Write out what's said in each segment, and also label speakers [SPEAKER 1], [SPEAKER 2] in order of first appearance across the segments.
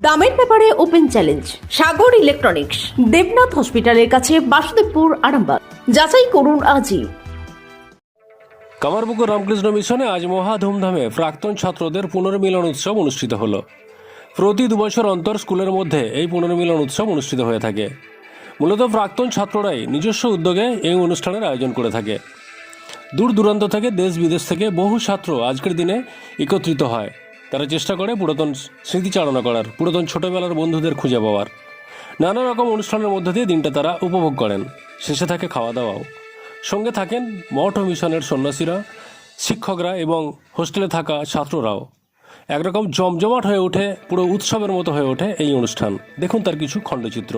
[SPEAKER 1] দামের ব্যাপারে open challenge, Sagar electronics, Debnath হসপিটালের কাছে বাসুদেবপুর, আরামবাগ। যাচাই করুন আজই।
[SPEAKER 2] কামারপুকুর রামকৃষ্ণ মিশনে আজ মহা ধুমধামে প্রাক্তন ছাত্রদের পুনর্মিলন উৎসব অনুষ্ঠিত হলো। প্রতি দুবছর অন্তর স্কুলের মধ্যে এই পুনর্মিলন উৎসব অনুষ্ঠিত হয়ে থাকে। মূলত প্রাক্তন ছাত্ররাই নিজস্ব উদ্যোগে এই অনুষ্ঠানের আয়োজন করে থাকে। দূর দূরান্ত থেকে দেশ বিদেশ থেকে বহু ছাত্র আজকের দিনে একত্রিত হয়। তারা চেষ্টা করে পুরাতন স্মৃতিচারণা করার, পুরাতন ছোটোবেলার বন্ধুদের খুঁজে পাওয়ার। নানা রকম অনুষ্ঠানের মধ্যে দিয়ে দিনটা তারা উপভোগ করেন। শেষে থাকে খাওয়া দাওয়াও সঙ্গে থাকেন মঠ মিশনের সন্ন্যাসীরা, শিক্ষকরা এবং হোস্টেলে থাকা ছাত্ররাও। একরকম জমজমাট হয়ে ওঠে, পুরো উৎসবের মতো হয়ে ওঠে এই অনুষ্ঠান। দেখুন তার কিছু খণ্ডচিত্র।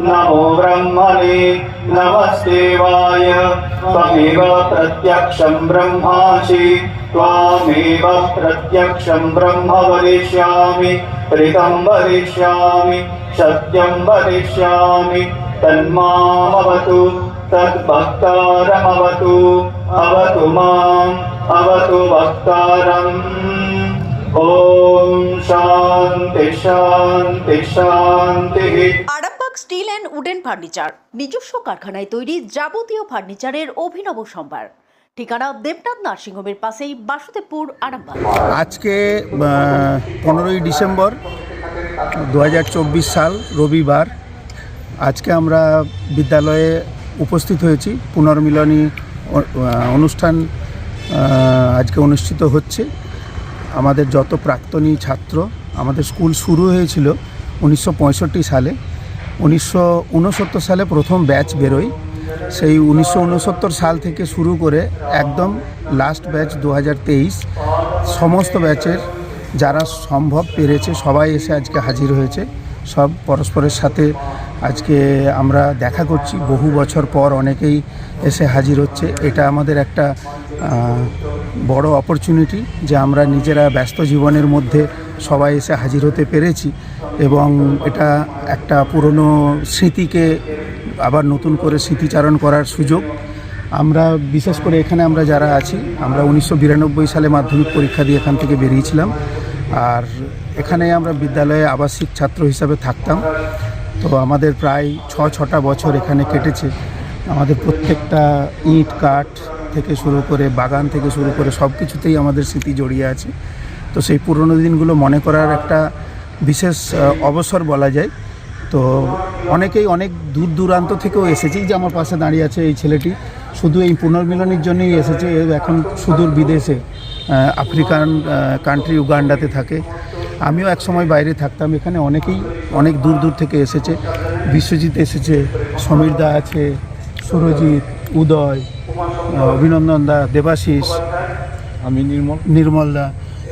[SPEAKER 3] नमो ब्रह्मणे नमस्ते वाय त्वमेव प्रत्यक्षं ब्रह्मासि। त्वामेव प्रत्यक्षं ब्रह्म वदिष्यामि। प्रीतं वदिष्यामि। सत्यं वदिष्यामि। तन्मामवतु। तद्भक्तारमवतु। अवतु माम्। अवतु भक्तारम्। ॐ शान्ति शान्ति, शान्तिः।
[SPEAKER 1] স্টিল অ্যান্ড উডেন ফার্নিচার, নিজস্ব কারখানায় তৈরি যাবতীয় ফার্নিচারের অভিনব সম্ভার। ঠিকানা দেবনাথ নার্সিংহোমের পাশেই বাসুদেবপুর, আরামবাগ।
[SPEAKER 4] আজকে পনেরোই ডিসেম্বর দু সাল, রবিবার, আজকে আমরা বিদ্যালয়ে উপস্থিত হয়েছি। পুনর্মিলনী অনুষ্ঠান আজকে অনুষ্ঠিত হচ্ছে। আমাদের যত প্রাক্তনী ছাত্র, আমাদের স্কুল শুরু হয়েছিল উনিশশো পঁয়ষট্টি সালে। উনিশশো উনসত্তর সালে প্রথম ব্যাচ বেরোয়। সেই উনিশশো উনসত্তর সাল থেকে শুরু করে একদম লাস্ট ব্যাচ দু হাজার তেইশ, সমস্ত ব্যাচের যারা সম্ভব পেরেছে সবাই এসে আজকে হাজির হয়েছে। সব পরস্পরের সাথে আজকে আমরা দেখা করছি। বহু বছর পর অনেকেই এসে হাজির হচ্ছে। এটা আমাদের একটা বড় অপরচুনিটি যে আমরা নিজেরা ব্যস্ত জীবনের মধ্যে সবাই এসে হাজির হতে পেরেছি এবং এটা একটা পুরনো স্মৃতিকে আবার নতুন করে স্মৃতিচারণ করার সুযোগ। আমরা বিশেষ করে এখানে আমরা যারা আছি, আমরা উনিশশো বিরানব্বই সালে মাধ্যমিক পরীক্ষা দিয়ে এখান থেকে বেরিয়েছিলাম। আর এখানে আমরা বিদ্যালয়ে আবাসিক ছাত্র হিসাবে থাকতাম। তো আমাদের প্রায় ছ, ছটা বছর এখানে কেটেছে। আমাদের প্রত্যেকটা ইট, কাঠ থেকে শুরু করে, বাগান থেকে শুরু করে সব কিছুতেই আমাদের স্মৃতি জড়িয়ে আছে। তো সেই পুরনো দিনগুলো মনে করার একটা বিশেষ অবসর বলা যায়। তো অনেকেই অনেক দূর দূরান্ত থেকেও এসেছে যে আমার পাশে দাঁড়িয়ে আছে এই ছেলেটি। শুধু এই পুনর্মিলনের জন্যই এসেছে এখন সুদূর বিদেশে আফ্রিকান কান্ট্রি উগান্ডাতে থাকে। আমিও এক সময় বাইরে থাকতাম। এখানে অনেকেই অনেক দূর দূর থেকে এসেছে। বিশ্বজিৎ এসেছে সমীর দা আছে সুরজিৎ উদয় অভিনন্দন দা দেবাশিস
[SPEAKER 5] আমি নির্মল।
[SPEAKER 4] নির্মল দা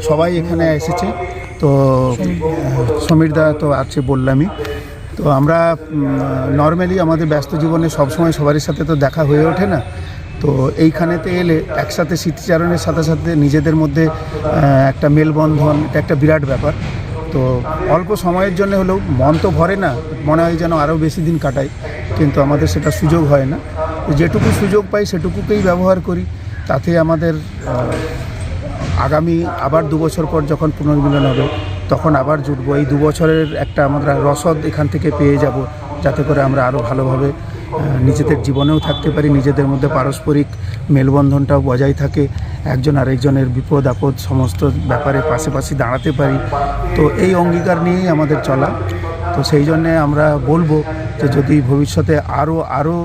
[SPEAKER 4] সবাই এখানে এসেছে। তো সমীর দা তো আছে বললামই। তো আমরা নর্মালি আমাদের ব্যস্ত জীবনে সবসময় সবারই সাথে তো দেখা হয়ে ওঠে না। তো এইখানেতে এলে একসাথে স্মৃতিচারণের সাথে সাথে নিজেদের মধ্যে একটা মেলবন্ধন, এটা একটা বিরাট ব্যাপার। তো অল্প সময়ের জন্য হলেও মন তো ভরে না, মনে হয় যেন আরও বেশি দিন কাটাই, কিন্তু আমাদের সেটা সুযোগ হয় না। যেটুকু সুযোগ পাই সেটুকুকেই ব্যবহার করি, তাতে আমাদের আগামী আবার দু বছর পর যখন পুনর্মিলন হবে, তখন আবার জুটবো। এই দু বছরের একটা আমরা রসদ এখান থেকে পেয়ে যাব, যাতে করে আমরা আরও ভালোভাবে নিজেদের জীবনেও থাকতে পারি, নিজেদের মধ্যে পারস্পরিক মেলবন্ধনটাও বজায় থাকে, একজন আরেকজনের বিপদ, আপদ সমস্ত ব্যাপারে পাশাপাশি দাঁড়াতে পারি। তো এই অঙ্গীকার নিয়েই আমাদের চলা। তো সেই জন্যে আমরা বলব যে যদি ভবিষ্যতে আরও আরও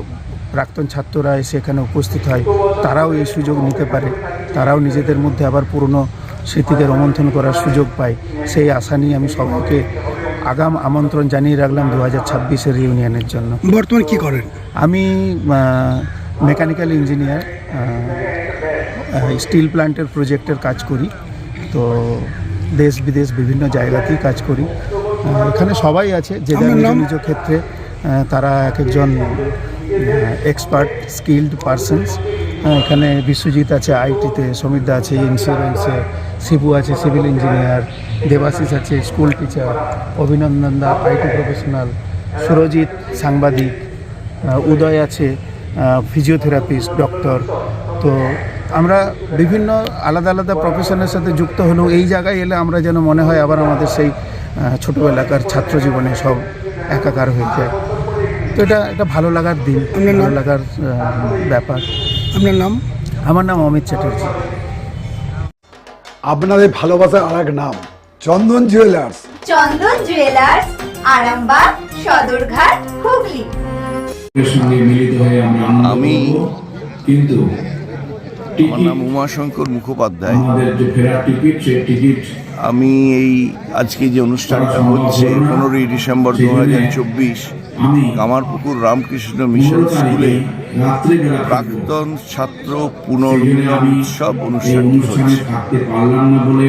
[SPEAKER 4] প্রাক্তন ছাত্ররা এসে এখানে উপস্থিত হয়, তারাও এই সুযোগ নিতে পারে। তারাও নিজেদের মধ্যে আবার পুরনো স্মৃতিকে রোমন্থন করার সুযোগ পায়। সেই আশা নিয়ে আমি সবাইকে আগাম আমন্ত্রণ জানিয়ে রাখলাম দু হাজার ছাব্বিশের ইউনিয়নের জন্য।
[SPEAKER 5] বর্তমানে কি করেন?
[SPEAKER 4] আমি মেকানিক্যাল ইঞ্জিনিয়ার স্টিল প্ল্যান্টের প্রজেক্টের কাজ করি। তো দেশ বিদেশ বিভিন্ন জায়গাতেই কাজ করি। এখানে সবাই আছে যে নিজ নিজ ক্ষেত্রে তারা এক একজন এক্সপার্ট স্কিল্ড পারসনস এখানে বিশ্বজিৎ আছে আইটিতে সমিতা আছে ইন্স্যুরেন্সে শিবু আছে সিভিল ইঞ্জিনিয়ার দেবাশিস আছে স্কুল টিচার অভিনন্দন দা আইটি প্রফেশনাল সুরজিৎ সাংবাদিক উদয় আছে ফিজিওথেরাপিস্ট ডক্টর তো আমরা বিভিন্ন আলাদা আলাদা প্রফেশনের সাথে যুক্ত হলেও এই জায়গায় এলে আমরা যেন মনে হয় আবার আমাদের সেই ছোটবেলাকার ছাত্র জীবনে সব একাকার হয়ে যায়। তো এটা এটা ভালো লাগার দিন ভালো লাগার ব্যাপার।
[SPEAKER 5] আপনার নাম?
[SPEAKER 4] আমার নাম অমিত চ্যাটার্জি।
[SPEAKER 5] আপনাদের ভালোবাসার আর এক নাম চন্দন জুয়েলার্স
[SPEAKER 6] চন্দন জুয়েলার্স আরামবাগ সদরঘাট হুগলি।
[SPEAKER 7] সঙ্গে মিলিত হয়ে আমরা
[SPEAKER 8] আমি
[SPEAKER 7] কিন্তু
[SPEAKER 8] আমার নাম উমাশঙ্কর মুখোপাধ্যায়। আমি এই আজকে যে অনুষ্ঠানটা হচ্ছে পনেরোই ডিসেম্বর দু হাজার চব্বিশ কামারপুকুর রামকৃষ্ণ মিশন স্কুলে প্রাক্তন ছাত্র পুনর্মিলন উৎসব অনুষ্ঠানটি
[SPEAKER 7] অনুষ্ঠানে
[SPEAKER 8] হচ্ছে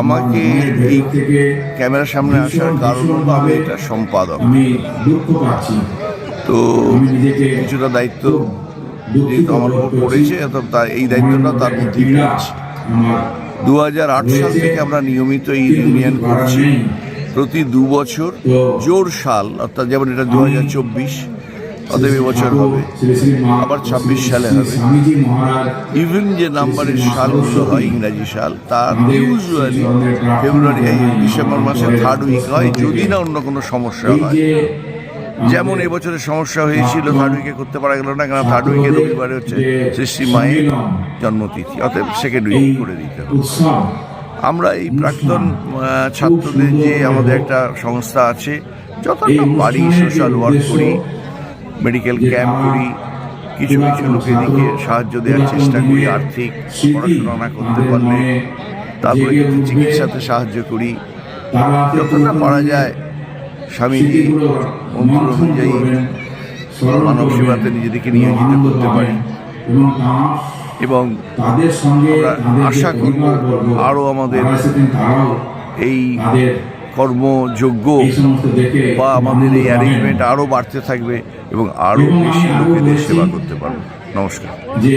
[SPEAKER 8] আমাকে এই ক্যামেরার সামনে আসার কারণ হলো আমি এটা সম্পাদক।
[SPEAKER 7] আমি
[SPEAKER 8] তো কিছুটা দায়িত্ব যেহেতু আমার উপর পড়েছে তার এই দায়িত্বটা তার মধ্যেই
[SPEAKER 7] পীড়া
[SPEAKER 8] রয়েছে।
[SPEAKER 7] আমার
[SPEAKER 8] দু সাল থেকে আমরা নিয়মিত এই ইউনিয়ন করছি। প্রতি দু বছর জোর সাল, অর্থাৎ যেমন এটা দু হাজার চব্বিশ, অতএব এবছর হবে। আবার 26 সালে হবে। ইভেন যে নাম্বারের সালগুলো হয় ইংরাজি সাল, তার ইউজুয়ালি ফেব্রুয়ারি ডিসেম্বর মাসে থার্ড উইক হয়, যদি না অন্য কোনো সমস্যা হয়। যেমন এবছরের সমস্যা হয়েছিল থার্ড উইকে করতে পারা গেল না কারণ থার্ড উইকে রবিবারে হচ্ছে শ্রী মায়ের জন্মতিথি, অতএব সেকেন্ড উইক করে দিতে হবে। আমরা এই প্রাক্তন ছাত্রদের যে আমাদের একটা সংস্থা আছে যতটা পারি সোশ্যাল ওয়ার্ক করি মেডিকেল ক্যাম্প করি কিছু কিছু লোকেদিকে সাহায্য দেওয়ার চেষ্টা করি আর্থিক পড়াশোনা না করতে পারলে তারপরে কিছু চিকিৎসাতে সাহায্য করি যতটা পারা যায় স্বামীজি মন্ত্র অনুযায়ী মানব সেবাতে নিজেদেরকে নিয়োজিত করতে পারি।
[SPEAKER 7] এবং
[SPEAKER 8] এবং আশা করব আরও আমাদের এই কর্মযোগ্য বা আমাদের এই অ্যারেঞ্জমেন্ট আরও বাড়তে থাকবে এবং আরও বেশি লোকেদের সেবা করতে পারবে। নমস্কার।
[SPEAKER 7] যে